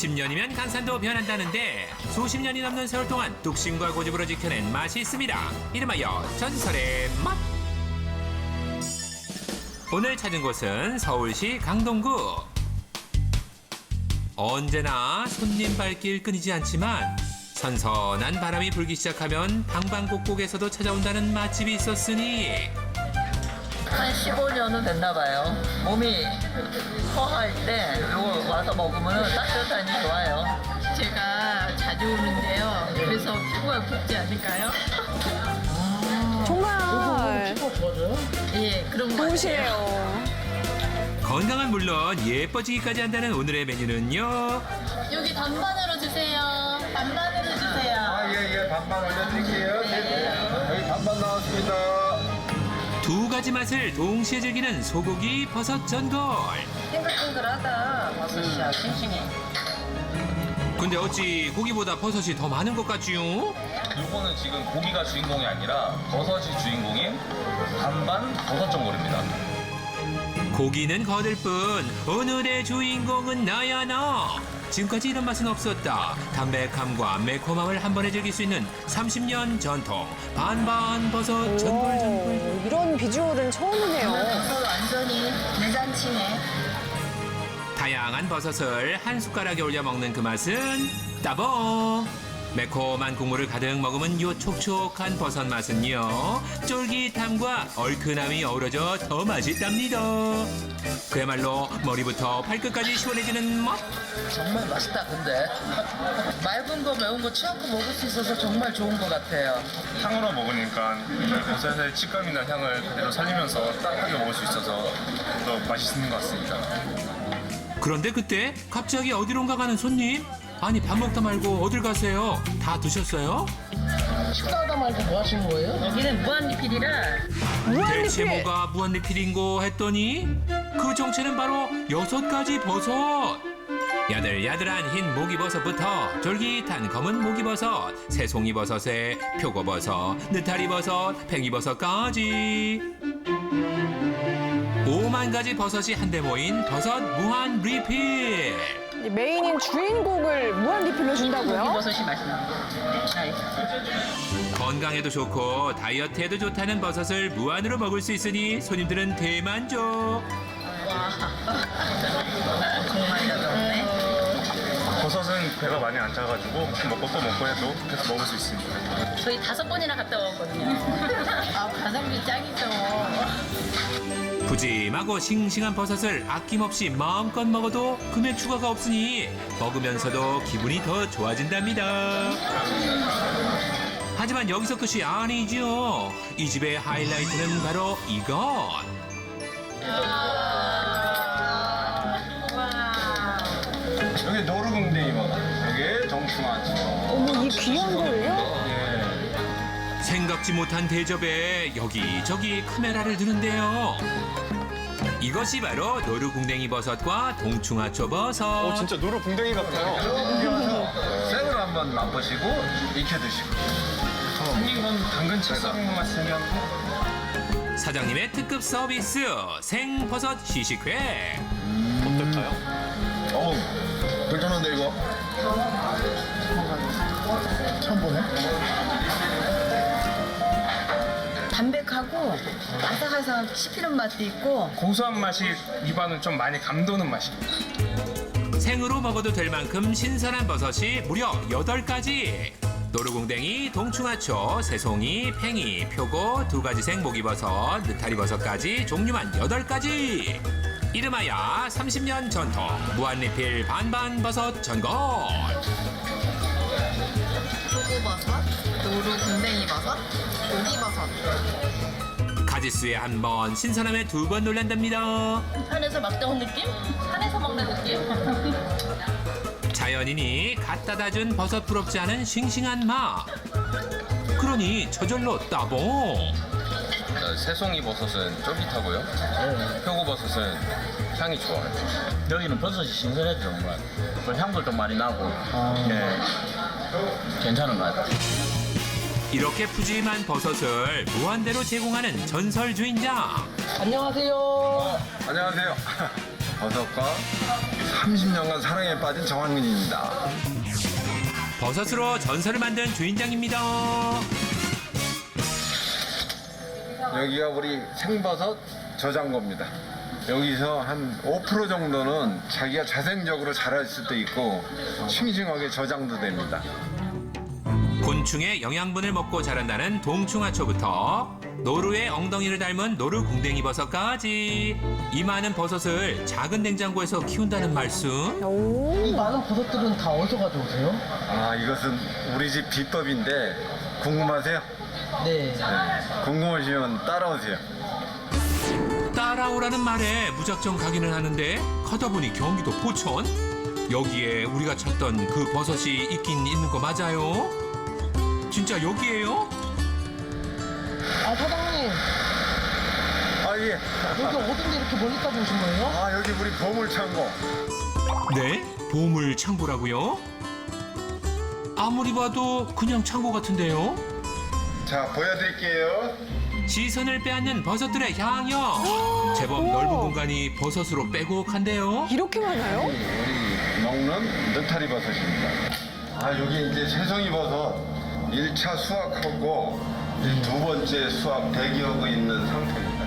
10년이면 간산도 변한다는데 수십 년이 넘는 세월 동안 뚝심과 고집으로 지켜낸 맛이 있습니다. 이름하여 전설의 맛. 오늘 찾은 곳은 서울시 강동구. 언제나 손님 발길 끊이지 않지만 선선한 바람이 불기 시작하면 방방곡곡에서도 찾아온다는 맛집이 있었으니 한 15년은 됐나 봐요. 몸이 허할 때 이거 와서 먹으면 따뜻하니 좋아요. 제가 자주 오는데요. 그래서 피부가 붓지 않을까요? 정말 예, 그런 거 같아요. 좋으시네요. 건강은 물론 예뻐지기까지 한다는 오늘의 메뉴는요. 여기 반반으로 주세요. 반반으로 주세요. 아, 예, 예, 반반 올려드릴게요. 가지 맛을 동시에 즐기는 소고기 버섯 전골. 탱글탱글하다. 버섯이야. 싱싱해. 근데 어찌 고기보다 버섯이 더 많은 것 같지요? 요거는 지금 고기가 주인공이 아니라 버섯이 주인공인 반반 버섯 전골입니다. 고기는 거들 뿐 오늘의 주인공은 나야 나. 지금까지 이런 맛은 없었다. 담백함과 매콤함을 한 번에 즐길 수 있는 30년 전통 반반 버섯 전골 전골. 오, 이런 비주얼은 처음이네요. 버섯 완전히 내장치네. 다양한 버섯을 한 숟가락에 올려 먹는 그 맛은 따봉. 매콤한 국물을 가득 먹으면 요 촉촉한 버섯 맛은요 쫄깃함과 얼큰함이 어우러져 더 맛있답니다. 그야말로 머리부터 발끝까지 시원해지는 맛. 정말 맛있다, 근데. 맑은 거, 매운 거 취향껏 먹을 수 있어서 정말 좋은 것 같아요. 향으로 먹으니까 이 버섯의 식감이나 향을 그대로 살리면서 따뜻하게 먹을 수 있어서 더 맛있는 것 같습니다. 그런데 그때 갑자기 어디론가 가는 손님? 아니 밥 먹다 말고 어딜 가세요? 다 드셨어요? 식사하다 말고 뭐 하신 거예요? 여기는 무한리필이라 대체 무한리필. 뭐가 무한리필인고 했더니 그 정체는 바로 여섯 가지 버섯. 야들야들한 흰 목이버섯부터 쫄깃한 검은 목이버섯, 새송이버섯에 표고버섯, 느타리버섯, 팽이버섯까지. 오만 가지 버섯이 한데 모인 버섯 무한 리필. 이 메인인 주인공을 무한 리필로 준다고요? 버섯이 맛있는 거. 건강에도 좋고 다이어트에도 좋다는 버섯을 무한으로 먹을 수 있으니 손님들은 대만족. 정말 여전네. 버섯은 배가 많이 안 차가지고 먹고 또 먹고 해도 계속 먹을 수 있습니다. 저희 다섯 번이나 갔다 왔거든요. 아, 가성비 짱이죠. 푸짐하고 싱싱한 버섯을 아낌없이 마음껏 먹어도 금액 추가가 없으니 먹으면서도 기분이 더 좋아진답니다. 하지만 여기서 끝이 아니죠. 이 집의 하이라이트는 바로 이것. 여기 노루궁뎅이 먹어. 여기 정충아치. 어머, 이 귀한? 예. 생각지 못한 대접에 여기저기 카메라를 드는데요. 이것이 바로 노루궁뎅이 버섯과 동충하초 버섯. 어, 진짜 노루 궁뎅이 같아요. 생으로 한번 맛보시고 익혀 드시고. 생긴 당근 채 썰은 것만 쓰면 사장님의 특급 서비스 생버섯 시식회. 어우, 괜찮은데 이거? 처음 보네. 담백하고 아삭아삭 씹히는 맛도 있고 고소한 맛이 입안을 좀 많이 감도는 맛입니다. 생으로 먹어도 될 만큼 신선한 버섯이 무려 8가지. 노루궁뎅이, 동충하초, 새송이, 팽이, 표고, 두 가지 생 목이버섯, 느타리버섯까지 종류만 8가지. 이름하여 30년 전통 무한리필 반반버섯 전골. 표고버섯, 노루 군뱅이 버섯, 고기버섯. 가지수에 한 번, 신선함에 두 번 놀란답니다. 산에서 막 떠온 느낌? 산에서 먹는 느낌? 자연인이 갖다 준 버섯 부럽지 않은 싱싱한 맛. 그러니 저절로 따봉. 새송이 버섯은 쫄깃하고요. 표고버섯은 향이 좋아요. 여기는 버섯이 신선해서 정말 그 향도 좀 많이 나고 예 괜찮은 것 같아요. 이렇게 푸짐한 버섯을 무한대로 제공하는 전설 주인장. 안녕하세요. 안녕하세요. 버섯과 30년간 사랑에 빠진 정한근입니다. 버섯으로 전설을 만든 주인장입니다. 여기가 우리 생버섯 저장고입니다. 여기서 한 5% 정도는 자기가 자생적으로 자랄 수도 있고 싱싱하게 저장도 됩니다. 곤충의 영양분을 먹고 자란다는 동충하초부터 노루의 엉덩이를 닮은 노루 궁뎅이 버섯까지 이 많은 버섯을 작은 냉장고에서 키운다는 말씀 이 많은 버섯들은 다 어디서 가져오세요? 아 이것은 우리 집 비법인데 궁금하세요? 네. 궁금하시면 따라오세요. 따라오라는 말에 무작정 가기는 하는데 가다 보니 경기도 포천 여기에 우리가 찾던 그 버섯이 있긴 있는 거 맞아요? 진짜 여기에요? 아 사장님 아 예. 여기 어딘데 이렇게 멀리까지 오신 거예요? 아 여기 우리 보물 창고. 네? 보물 창고라고요? 아무리 봐도 그냥 창고 같은데요? 자 보여드릴게요. 시선을 빼앗는 버섯들의 향연 제법 넓은 공간이 버섯으로 빼곡한데요 이렇게 많아요? 우리 먹는 느타리 버섯입니다. 아 여기 이제 새송이 버섯 1차 수확하고 두 번째 수확 대기하고 있는 상태입니다.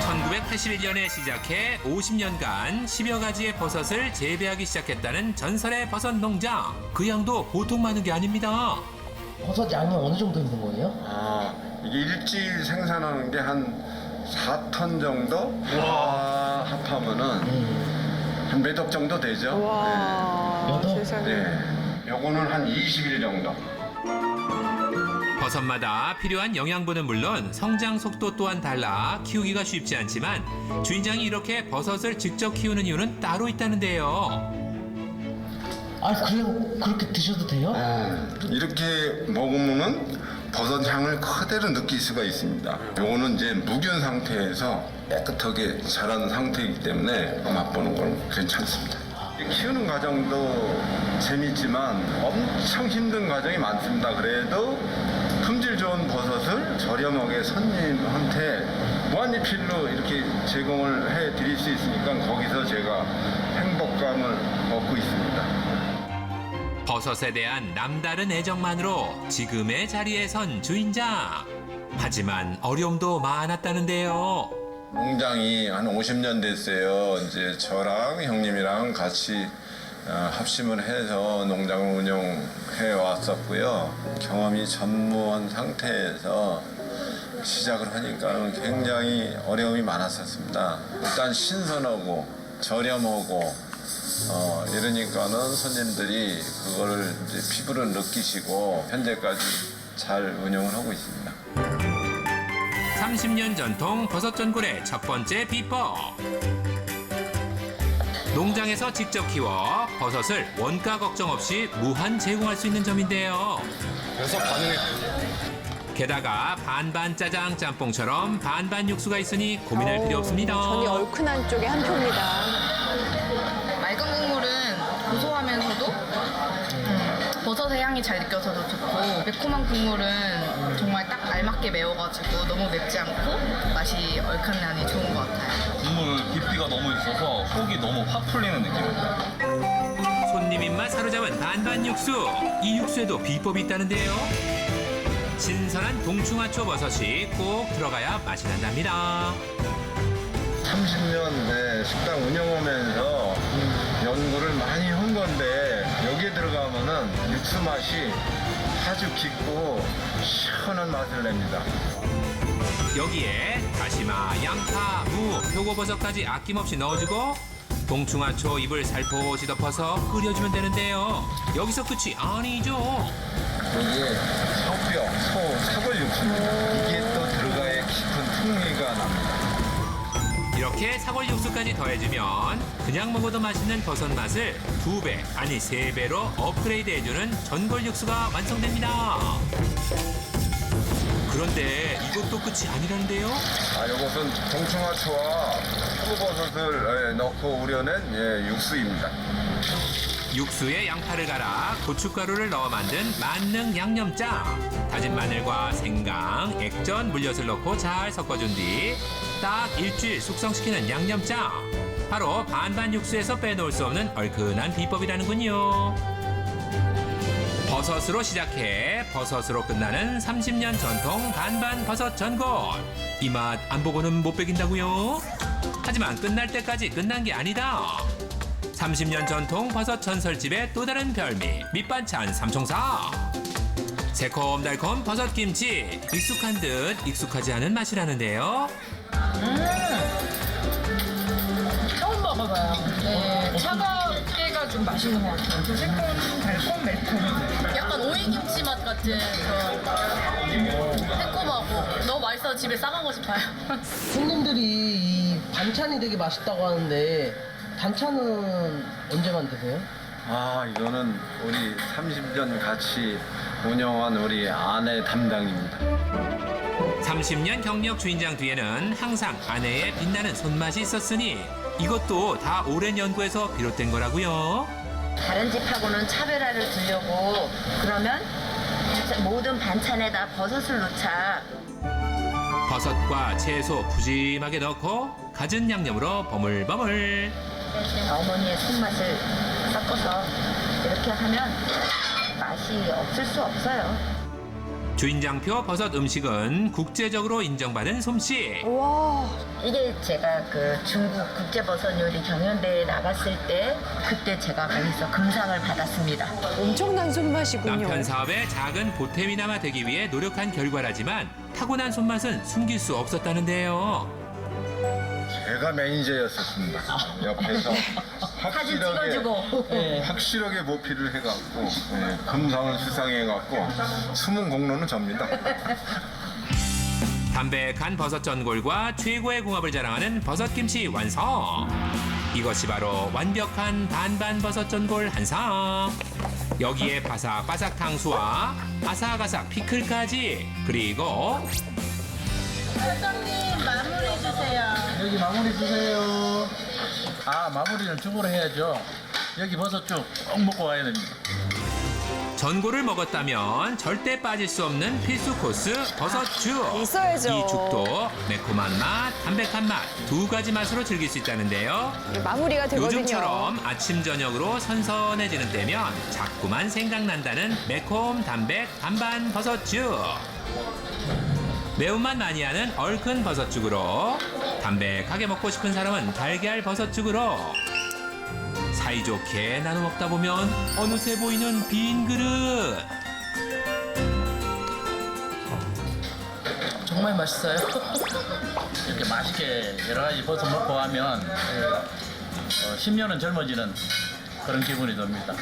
1981년에 시작해 50년간 10여 가지의 버섯을 재배하기 시작했다는 전설의 버섯 농장 그 양도 보통 많은 게 아닙니다 버섯 양이 어느 정도 있는 거예요? 아 이게 일주일 생산하는 게 한 4톤 정도 와 합하면은 한 몇 억 정도 되죠. 와 여덟? 세상에. 네. 네. 요거는 한 20일 정도. 버섯마다 필요한 영양분은 물론 성장 속도 또한 달라 키우기가 쉽지 않지만 주인장이 이렇게 버섯을 직접 키우는 이유는 따로 있다는데요 아 그냥 그렇게 드셔도 돼요? 이렇게 먹으면은 버섯 향을 그대로 느낄 수가 있습니다. 요거는 이제 무균 상태에서 깨끗하게 자란 상태이기 때문에 맛보는 건 괜찮습니다. 키우는 과정도 재밌지만 엄청 힘든 과정이 많습니다. 그래도 좋은 버섯을 저렴하게 손님한테 무한리필로 이렇게 제공을 해 드릴 수 있으니까 거기서 제가 행복감을 얻고 있습니다. 버섯에 대한 남다른 애정만으로 지금의 자리에 선 주인장 하지만 어려움도 많았다는데요 농장이 한 50년 됐어요. 이제 저랑 형님이랑 같이 어, 합심을 해서 농장을 운영해 왔었고요. 경험이 전무한 상태에서 시작을 하니까 굉장히 어려움이 많았었습니다. 일단 신선하고 저렴하고 어, 이러니까는 손님들이 그거를 피부로 느끼시고 현재까지 잘 운영을 하고 있습니다. 30년 전통 버섯 전골의 첫 번째 비법. 농장에서 직접 키워 버섯을 원가 걱정 없이 무한 제공할 수 있는 점인데요. 그래서 반응이 게다가 반반 짜장 짬뽕처럼 반반 육수가 있으니 고민할 필요 없습니다. 전이 얼큰한 쪽에 한 표입니다. 맑은 국물은 고소하면서도 음, 버섯의 향이 잘 느껴져서 좋고 매콤한 국물은 정말 딱 알맞게 매워가지고 너무 맵지 않고 맛이 얼큰하니 좋은 것 같아요. 국물 깊이가 너무 있어서 속이 너무 확 풀리는 느낌입니다. 반반 육수. 이 육수에도 비법이 있다는데요. 신선한 동충하초 버섯이 꼭 들어가야 맛이 난답니다. 30년 네, 식당 운영하면서 연구를 많이 한 건데 여기에 들어가면은 육수 맛이 아주 깊고 시원한 맛을 냅니다. 여기에 다시마, 양파, 무, 표고버섯까지 아낌없이 넣어주고 동충하초 잎을 살포시 덮어서 끓여주면 되는데요. 여기서 끝이 아니죠. 여기에 소뼈, 소, 사골 육수입니다. 이게 또 들어가야 깊은 풍미가 납니다. 이렇게 사골 육수까지 더해주면 그냥 먹어도 맛있는 버섯 맛을 두 배, 아니 세 배로 업그레이드 해주는 전골 육수가 완성됩니다. 그런데 이것도 끝이 아니라는데요. 아, 이것은 동충하초와 표고버섯을 예, 넣고 우려낸 예, 육수입니다. 육수에 양파를 갈아 고춧가루를 넣어 만든 만능 양념장 다진 마늘과 생강, 액젓, 물엿을 넣고 잘 섞어준 뒤 딱 일주일 숙성시키는 양념장 바로 반반 육수에서 빼놓을 수 없는 얼큰한 비법이라는군요. 버섯으로 시작해 버섯으로 끝나는 30년 전통 반반 버섯 전골. 이 맛 안 보고는 못 베긴다고요? 하지만 끝날 때까지 끝난 게 아니다. 30년 전통 버섯 전설집의 또 다른 별미 밑반찬 삼총사. 새콤달콤 버섯 김치 익숙한 듯 익숙하지 않은 맛이라는데요. 처음 먹어봐요. 네, 차갑게가 좀 맛있는 것 같아요. 그 새콤, 달콤, 매콤. 약간 오이김치 맛 같은 그런 새콤하고 너무 맛있어서 집에 싸가고 싶어요. 손님들이 이 반찬이 되게 맛있다고 하는데 반찬은 언제 만 드세요? 아 이거는 우리 30년 같이 운영한 우리 아내 담당입니다. 30년 경력 주인장 뒤에는 항상 아내의 빛나는 손맛이 있었으니 이것도 다 오랜 연구에서 비롯된 거라고요. 다른 집하고는 차별화를 두려고 그러면 모든 반찬에다 버섯을 넣자. 버섯과 채소 푸짐하게 넣고 갖은 양념으로 버물버물. 어머니의 손맛을 섞어서 이렇게 하면 맛이 없을 수 없어요. 주인장표 버섯 음식은 국제적으로 인정받은 솜씨. 와, 이게 제가 그 중국 국제버섯 요리 경연대회에 나갔을 때 그때 제가 거기서 금상을 받았습니다. 엄청난 손맛이군요. 남편 사업에 작은 보탬이나마 되기 위해 노력한 결과라지만 타고난 손맛은 숨길 수 없었다는데요. 제가 매니저였었습니다. 옆에서 사진 확실하게 찍어주고. 네. 확실하게 모피를 해갖고 네, 금상을 수상해갖고 숨은 공로는 접니다. 담백한 버섯 전골과 최고의 궁합을 자랑하는 버섯김치 완성. 이것이 바로 완벽한 반반 버섯 전골 한상. 여기에 바삭바삭 탕수와 아삭아삭 피클까지 그리고 사장님, 마무리 주세요. 여기 마무리 주세요. 아 마무리는 죽으로 해야죠. 여기 버섯죽 꼭 먹고 와야 됩니다. 전골을 먹었다면 절대 빠질 수 없는 필수 코스 버섯죽. 있어야죠. 이 죽도 매콤한 맛, 담백한 맛 두 가지 맛으로 즐길 수 있다는데요. 마무리가 되거든요. 요즘처럼 아침 저녁으로 선선해지는 때면 자꾸만 생각난다는 매콤 담백 반반 버섯죽. 매운맛 많이 하는 얼큰 버섯죽으로 담백하게 먹고 싶은 사람은 달걀 버섯죽으로 사이좋게 나눠 먹다 보면 어느새 보이는 빈 그릇. 정말 맛있어요. 이렇게 맛있게 여러 가지 버섯 먹고 하면 어, 10년은 젊어지는 그런 기분이 듭니다.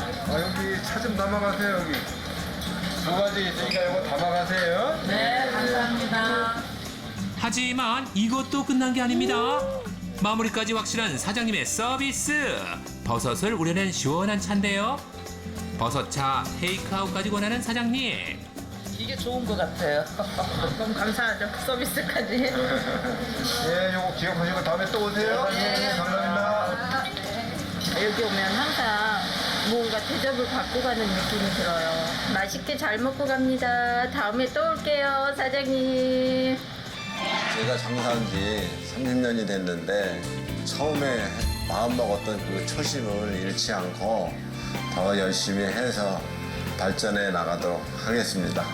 아, 여기 차 좀 담아가세요 여기. 두 가지 있으니까 이거 담아가세요. 네, 감사합니다. 하지만 이것도 끝난 게 아닙니다. 마무리까지 확실한 사장님의 서비스. 버섯을 우려낸 시원한 차인데요. 버섯차 테이크아웃까지 권하는 사장님. 이게 좋은 것 같아요. 너무 감사하죠. 서비스까지. 예, 요거 기억하시고 다음에 또 오세요. 네, 감사합니다. 여기 오면 항상 뭔가 대접을 받고 가는 느낌이 들어요. 맛있게 잘 먹고 갑니다. 다음에 또 올게요, 사장님. 제가 장사한 지 30년이 됐는데 처음에 마음먹었던 그 초심을 잃지 않고 더 열심히 해서 발전해 나가도록 하겠습니다.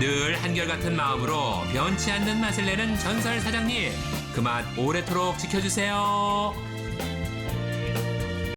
늘 한결같은 마음으로 변치 않는 맛을 내는 전설 사장님. 그 맛 오래도록 지켜주세요.